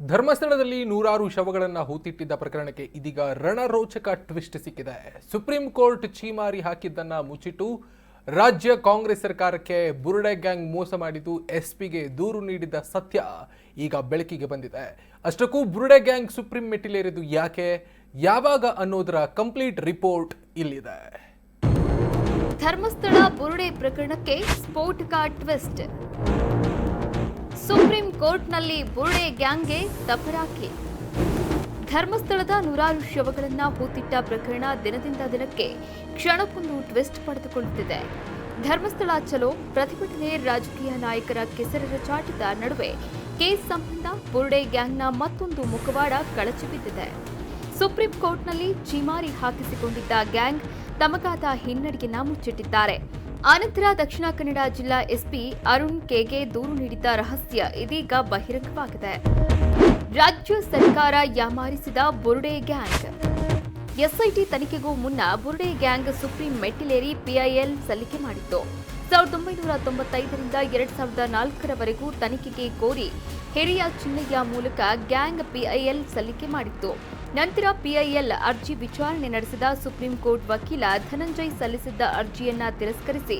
ಧರ್ಮಸ್ಥಳದಲ್ಲಿ ನೂರಾರು ಶವಗಳನ್ನು ಹೂತಿಟ್ಟಿದ್ದ ಪ್ರಕರಣಕ್ಕೆ ಇದೀಗ ರಣರೋಚಕ ಟ್ವಿಸ್ಟ್ ಸಿಕ್ಕಿದೆ. ಸುಪ್ರೀಂ ಕೋರ್ಟ್ ಛೀಮಾರಿ ಹಾಕಿದ್ದನ್ನ ಮುಚ್ಚಿಟ್ಟು ರಾಜ್ಯ ಕಾಂಗ್ರೆಸ್ ಸರ್ಕಾರಕ್ಕೆ ಬುರುಡೆ ಗ್ಯಾಂಗ್ ಮೋಸ ಮಾಡಿದ್ದು ಎಸ್ಪಿಗೆ ದೂರು ನೀಡಿದ್ದ ಸತ್ಯ ಈಗ ಬೆಳಕಿಗೆ ಬಂದಿದೆ. ಅಷ್ಟಕ್ಕೂ ಬುರುಡೆ ಗ್ಯಾಂಗ್ ಸುಪ್ರೀಂ ಮೆಟ್ಟಿಲೇರಿದ್ದು ಯಾಕೆ? ಯಾವಾಗ ಅನ್ನೋದರ ಕಂಪ್ಲೀಟ್ ರಿಪೋರ್ಟ್ ಇಲ್ಲಿದೆ. ಧರ್ಮಸ್ಥಳ ಬುರುಡೆ ಪ್ರಕರಣಕ್ಕೆ ಸ್ಫೋಟಕ ಟ್ವಿಸ್ಟ್. ಕೋರ್ಟ್ನಲ್ಲಿ ಬುರುಡೆ ಗ್ಯಾಂಗ್ಗೆ ತಪರಾಕಿ ಧರ್ಮಸ್ಥಳದ ನೂರಾರು ಶವಗಳನ್ನ ಹೂತಿಟ್ಟ ಪ್ರಕರಣ ದಿನದಿಂದ ದಿನಕ್ಕೆ ಕ್ಷಣಕ್ಕೊಂದು ಟ್ವಿಸ್ಟ್ ಪಡೆದುಕೊಳ್ಳುತ್ತಿದೆ. ಧರ್ಮಸ್ಥಳ ಚಲೋ, ಪ್ರತಿಭಟನೆ ರಾಜಕೀಯ ನಾಯಕರ ಕೆಸರರ ಚಾಟದ ನಡುವೆ ಕೇಸ್ ಸಂಬಂಧ ಬುರುಡೆ ಗ್ಯಾಂಗ್ನ ಮತ್ತೊಂದು ಮುಖವಾಡ ಕಳಚಿ ಬಿದ್ದಿದೆ. ಸುಪ್ರೀಂ ಕೋರ್ಟ್ನಲ್ಲಿ ಚೀಮಾರಿ ಹಾಕಿಸಿಕೊಂಡಿದ್ದ ಗ್ಯಾಂಗ್ ತಮಗಾದ ಹಿನ್ನಡೆಯನ್ನ ಮುಚ್ಚಿಟ್ಟಿದ್ದಾರೆ. ಆನಂತರ ದಕ್ಷಿಣ ಕನ್ನಡ ಜಿಲ್ಲಾ ಎಸ್ಪಿ ಅರುಣ್ ಕೆಗೆ ದೂರು ನೀಡಿದ್ದ ರಹಸ್ಯ ಇದೀಗ ಬಹಿರಂಗವಾಗಿದೆ. ರಾಜ್ಯ ಸರ್ಕಾರ ಯಾಮಾರಿಸಿದ ಬುರುಡೆ ಗ್ಯಾಂಗ್. ಎಸ್ಐಟಿ ತನಿಖೆಗೂ ಮುನ್ನ ಬುರುಡೆ ಗ್ಯಾಂಗ್ ಸುಪ್ರೀಂ ಮೆಟ್ಟಿಲೇರಿ ಪಿಐಎಲ್ ಸಲ್ಲಿಕೆ ಮಾಡಿತ್ತು. ಸಾವಿರದ ಒಂಬೈನೂರ ತೊಂಬತ್ತೈದರಿಂದ ಎರಡ್ ಸಾವಿರದ ನಾಲ್ಕರವರೆಗೂ ತನಿಖೆಗೆ ಕೋರಿ ಹಿರಿಯ ಚಿಹ್ನೆಯ ಮೂಲಕ ಗ್ಯಾಂಗ್ ಪಿಐಎಲ್ ಸಲ್ಲಿಕೆ ಮಾಡಿತ್ತು. ನಂತರ ಪಿಐಎಲ್ ಅರ್ಜಿ ವಿಚಾರಣೆ ನಡೆಸಿದ ಸುಪ್ರೀಂ ಕೋರ್ಟ್ ವಕೀಲ ಧನಂಜಯ್ ಸಲ್ಲಿಸಿದ್ದ ಅರ್ಜಿಯನ್ನ ತಿರಸ್ಕರಿಸಿ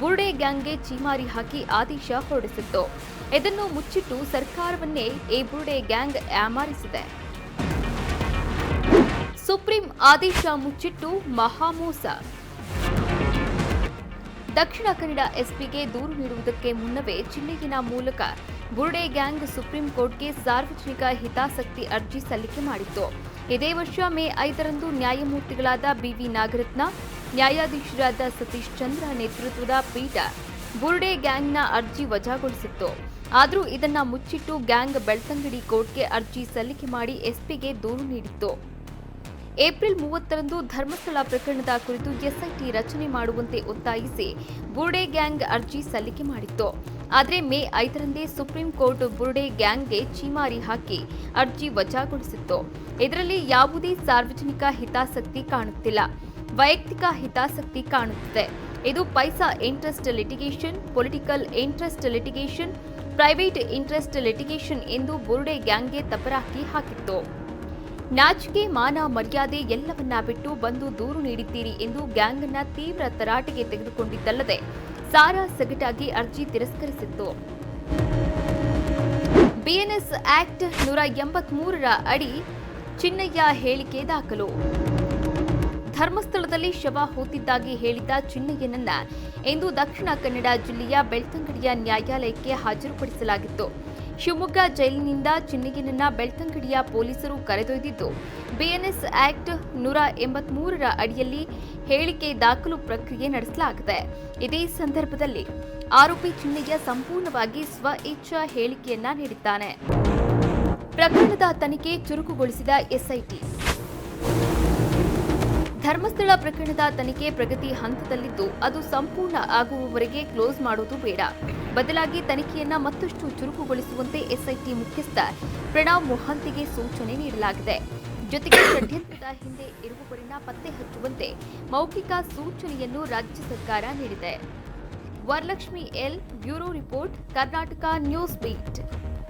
ಬುರ್ಡೆ ಗ್ಯಾಂಗ್ಗೆ ಚೀಮಾರಿ ಹಾಕಿ ಆದೇಶ ಹೊರಡಿಸಿತ್ತು. ಇದನ್ನು ಮುಚ್ಚಿಟ್ಟು ಸರ್ಕಾರವನ್ನೇ ಈ ಬುರ್ಡೆ ಗ್ಯಾಂಗ್ ಯಾಮಾರಿಸಿದೆ. ಸುಪ್ರೀಂ ಆದೇಶ ಮುಚ್ಚಿಟ್ಟು ಮಹಾಮೋಸ. ದಕ್ಷಿಣ ಕನ್ನಡ ಎಸ್ಪಿಗೆ ದೂರು ನೀಡುವುದಕ್ಕೆ ಮುನ್ನವೇ ಚಿನ್ನಗಿನ ಮೂಲಕ ಬುರುಡೆ ಗ್ಯಾಂಗ್ ಸುಪ್ರೀಂ ಕೋರ್ಟ್ಗೆ ಸಾರ್ವಜನಿಕ ಹಿತಾಸಕ್ತಿ ಅರ್ಜಿ ಸಲ್ಲಿಕೆ ಮಾಡಿತ್ತು. ಇದೇ ವರ್ಷ ಮೇ ಐದರಂದು ನ್ಯಾಯಮೂರ್ತಿಗಳಾದ ಬಿವಿ ನಾಗರತ್ನ, ನ್ಯಾಯಾಧೀಶರಾದ ಸತೀಶ್ ಚಂದ್ರ ನೇತೃತ್ವದ ಪೀಠ ಬುರ್ಡೆ ಗ್ಯಾಂಗ್ನ ಅರ್ಜಿ ವಜಾಗೊಳಿಸಿತ್ತು. ಆದರೂ ಇದನ್ನ ಮುಚ್ಚಿಟ್ಟು ಗ್ಯಾಂಗ್ ಬೆಳ್ತಂಗಡಿ ಕೋರ್ಟ್ಗೆ ಅರ್ಜಿ ಸಲ್ಲಿಕೆ ಮಾಡಿ ಎಸ್ಪಿಗೆ ದೂರು ನೀಡಿತ್ತು. ಏಪ್ರಿಲ್ ಮೂವತ್ತರಂದು ಧರ್ಮಸ್ಥಳ ಪ್ರಕರಣದ ಕುರಿತು ಎಸ್ಐಟಿ ರಚನೆ ಮಾಡುವಂತೆ ಒತ್ತಾಯಿಸಿ ಬುರ್ಡೆ ಗ್ಯಾಂಗ್ ಅರ್ಜಿ ಸಲ್ಲಿಕೆ ಮಾಡಿತ್ತು. ಆದರೆ ಮೇ ಐದರಂದೇ ಸುಪ್ರೀಂ ಕೋರ್ಟ್ ಬುರುಡೆ ಗ್ಯಾಂಗ್ಗೆ ಚೀಮಾರಿ ಹಾಕಿ ಅರ್ಜಿ ವಜಾಗೊಳಿಸಿತ್ತು. ಇದರಲ್ಲಿ ಯಾವುದೇ ಸಾರ್ವಜನಿಕ ಹಿತಾಸಕ್ತಿ ಕಾಣುತ್ತಿಲ್ಲ. ವೈಯಕ್ತಿಕ ಹಿತಾಸಕ್ತಿ ಕಾಣುತ್ತಿದೆ. ಇದು paisa interest litigation, political interest litigation, private interest litigation ಎಂದು ಬುರುಡೆ ಗ್ಯಾಂಗ್ಗೆ ತಪರಾಕಿ ಹಾಕಿತ್ತು. ನಾಚಿಕೆ, ಮಾನ, ಮರ್ಯಾದೆ ಎಲ್ಲವನ್ನ ಬಿಟ್ಟು ಬಂದು ದೂರು ನೀಡಿದ್ದೀರಿ ಎಂದು ಗ್ಯಾಂಗ್ನ ತೀವ್ರ ತರಾಟೆಗೆ ತೆಗೆದುಕೊಂಡಿದ್ದಲ್ಲದೆ ಸಾರಾ ಸಗಟಾಗಿ ಅರ್ಜಿ ತಿರಸ್ಕರಿಸಿತ್ತು. ಬಿಎನ್ಎಸ್ ಆಕ್ಟ್ ನೂರ ಎಂಬತ್ಮೂರರ ಅಡಿ ಚಿನ್ನಯ್ಯ ಹೇಳಿಕೆ ದಾಖಲು. ಧರ್ಮಸ್ಥಳದಲ್ಲಿ ಶವ ಹೂತಿದ್ದಾಗಿ ಹೇಳಿದ್ದ ಚಿನ್ನಯ್ಯನನ್ನ ಇಂದು ದಕ್ಷಿಣ ಕನ್ನಡ ಜಿಲ್ಲೆಯ ಬೆಳ್ತಂಗಡಿಯ ನ್ಯಾಯಾಲಯಕ್ಕೆ ಹಾಜರುಪಡಿಸಲಾಗಿತ್ತು. ಶಿವಮೊಗ್ಗ ಜೈಲಿನಿಂದ ಚಿನ್ನಯ್ಯನನ್ನ ಬೆಳ್ತಂಗಡಿಯ ಪೊಲೀಸರು ಕರೆದೊಯ್ದಿದ್ದು. ಬಿಎನ್ಎಸ್ ಆಕ್ಟ್ ನೂರ ಎಂಬತ್ಮೂರರ ಅಡಿಯಲ್ಲಿ ಹೇಳಿಕೆ ದಾಖಲು ಪ್ರಕ್ರಿಯೆ ನಡೆಸಲಾಗಿದೆ. ಇದೇ ಸಂದರ್ಭದಲ್ಲಿ ಆರೋಪಿ ಚಿನ್ನಿಗೆ ಸಂಪೂರ್ಣವಾಗಿ ಸ್ವ ಇಚ್ಛಾ ಹೇಳಿಕೆಯನ್ನ ನೀಡಿದ್ದಾನೆ. ಪ್ರಕರಣದ ತನಿಖೆ ಚುರುಕುಗೊಳಿಸಿದ ಎಸ್ಐಟಿ. ಧರ್ಮಸ್ಥಳ ಪ್ರಕರಣದ ತನಿಖೆ ಪ್ರಗತಿ ಹಂತದಲ್ಲಿದ್ದು ಅದು ಸಂಪೂರ್ಣ ಆಗುವವರೆಗೆ ಕ್ಲೋಸ್ ಮಾಡುವುದು ಬೇಡ. ಬದಲಾಗಿ ತನಿಖೆಯನ್ನ ಮತ್ತಷ್ಟು ಚುರುಕುಗೊಳಿಸುವಂತೆ ಎಸ್ಐಟಿ ಮುಖ್ಯಸ್ಥ ಪ್ರಣವ್ ಮೊಹಂತಿಗೆ ಸೂಚನೆ ನೀಡಲಾಗಿದೆ. ಜೊತೆಗೆ ಷಡ್ಯಂತ್ರದ ಹಿಂದೆ ಇರುವವರನ್ನ ಪತ್ತೆ ಹಚ್ಚುವಂತೆ ಮೌಖಿಕ ಸೂಚನೆಯನ್ನು ರಾಜ್ಯ ಸರ್ಕಾರ ನೀಡಿದೆ. Varalakshmi L bureau report, Karnataka news beat.